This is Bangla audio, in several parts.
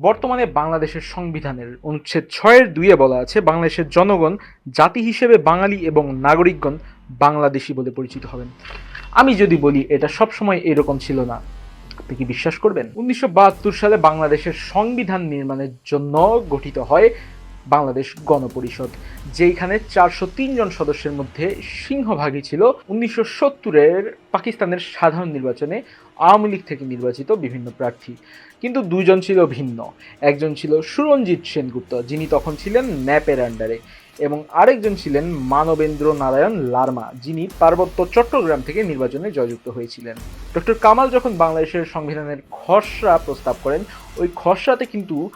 বর্তমানে বাংলাদেশের সংবিধানের অনুচ্ছেদ ছয়ের দুইয়ে বলা আছে, বাংলাদেশের জনগণ, জাতি হিসেবে বাঙালি এবং নাগরিকগণ বাংলাদেশি বলে পরিচিত হবেন। আমি যদি বলি, এটা সবসময় এরকম ছিল না। আপনি কি বিশ্বাস করবেন? উনিশশো বাহাত্তর সালে বাংলাদেশের সংবিধান নির্মাণের জন্য গঠিত হয় বাংলাদেশ গণপরিষদ যেখানে চারশো জন সদস্যের মধ্যে সিংহভাগই ছিল উনিশশো সত্তরের পাকিস্তানের সাধারণ নির্বাচনে আওয়ামী লীগ থেকে নির্বাচিত বিভিন্ন প্রার্থী। কিন্তু দুজন ছিল ভিন্ন। একজন ছিল সুরঞ্জিত সেনগুপ্ত, যিনি তখন ছিলেন ন্যাপের আন্ডারে, এবং আরেকজন ছিলেন মানবেন্দ্র নারায়ণ লার্মা, যিনি পার্বত্য চট্টগ্রাম থেকে নির্বাচনে জয়যুক্ত হয়েছিলেন। ডক্টর কামাল যখন বাংলাদেশের সংবিধানের খসড়া প্রস্তাব করেন, ওই খসড়াতে কিন্তু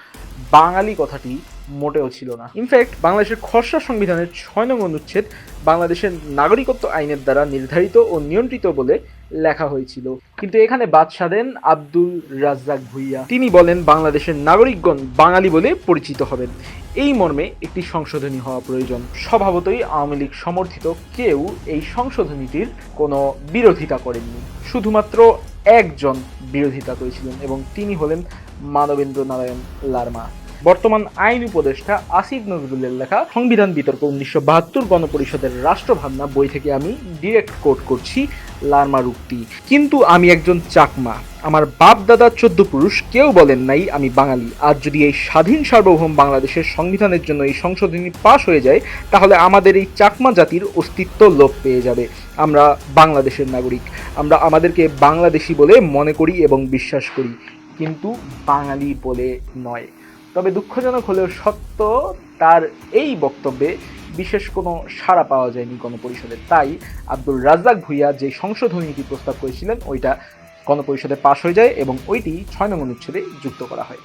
বাঙালি কথাটি মোটেও ছিল না। ইনফ্যাক্ট বাংলাদেশের খসড়া সংবিধানের ছয় নং অনুচ্ছেদ বাংলাদেশের নাগরিকত্ব আইনের দ্বারা নির্ধারিত ও নিয়ন্ত্রিত বলে লেখা হয়েছিল। কিন্তু এখানে বাদ সাধেন আব্দুল রাজ্জাক ভুইয়া। তিনি বলেন, বাংলাদেশের নাগরিকগণ বাঙালি বলে পরিচিত হবেন। এই মর্মে একটি সংশোধনী হওয়া প্রয়োজন। স্বভাবতই আওয়ামী লীগ সমর্থিত কেউ এই সংশোধনীটির কোনো বিরোধিতা করেননি। শুধুমাত্র একজন বিরোধিতা করেছিলেন এবং তিনি হলেন মানবেন্দ্র নারায়ণ লার্মা। বর্তমান আইন উপদেষ্টা আসিফ নজরুলের লেখা সংবিধান বিতর্ক উনিশশো বাহাত্তর গণপরিষদের রাষ্ট্রভাবনা বই থেকে আমি ডিরেক্ট কোট করছি লার্মার উক্তি কিন্তু আমি একজন চাকমা। আমার বাপ দাদা চোদ্দ পুরুষ, কেউ বলেন নাই আমি বাঙালি। আর যদি এই স্বাধীন সার্বভৌম বাংলাদেশের সংবিধানের জন্য এই সংশোধনী পাশ হয়ে যায়, তাহলে আমাদের এই চাকমা জাতির অস্তিত্ব লোপ পেয়ে যাবে। আমরা বাংলাদেশের নাগরিক। আমরা আমাদেরকে বাংলাদেশি বলে মনে করি এবং বিশ্বাস করি। কিন্তু বাঙালি বলে নয়। তবে দুঃখজনক হলেও সত্য, তার এই বক্তব্যে বিশেষ কোনো সাড়া পাওয়া যায়নি গণপরিষদে। তাই আব্দুল রাজ্জাক ভুইয়া যে সংশোধনীটি প্রস্তাব করেছিলেন, ওইটা গণপরিষদে পাশ হয়ে যায় এবং ওইটি ছয় নং অনুচ্ছেদে যুক্ত করা হয়।